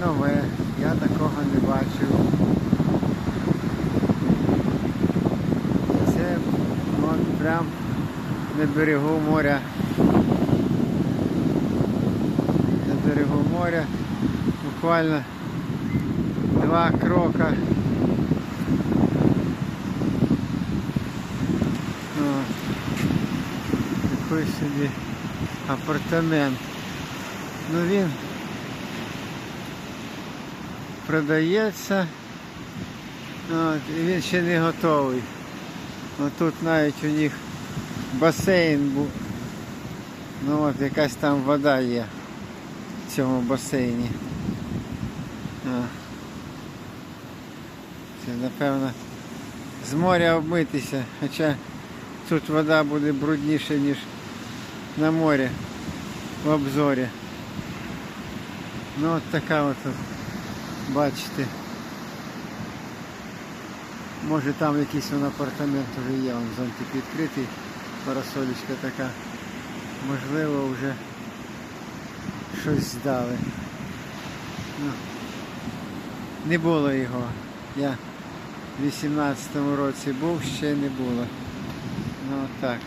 нове, я такого не бачив. Це вон прям на берегу моря. На берегу моря буквально два крока. Такий собі апартамент. Ну він продається. От, і він ще не готовий. Ну тут навіть у них басейн був. Ну от якась там вода є в цьому басейні. Це напевно з моря обмитися, хоча тут вода буде брудніша, ніж на морі в обзорі. Ну от така от, бачите. Може там якийсь вон апартамент вже є, вон зонтик відкритий, парасолечка така. Можливо вже щось здали. Ну, не було його. Я в 18-му році був, ще не було. Ну так.